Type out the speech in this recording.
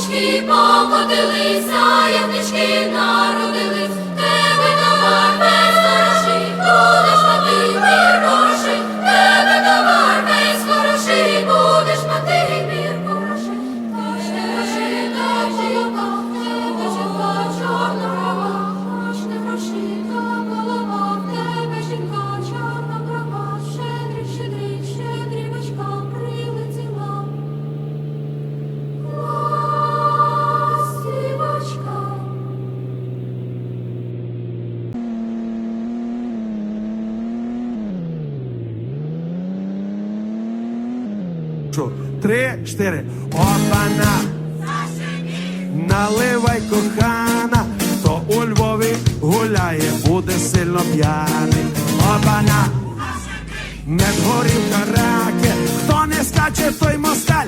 річки покотилися. Прошу. Три, чотири. Опана. Наливай кохана, хто у Львові гуляє, буде сильно п'яний. Опана. Не горів раки, хто не скаче, той мосталь.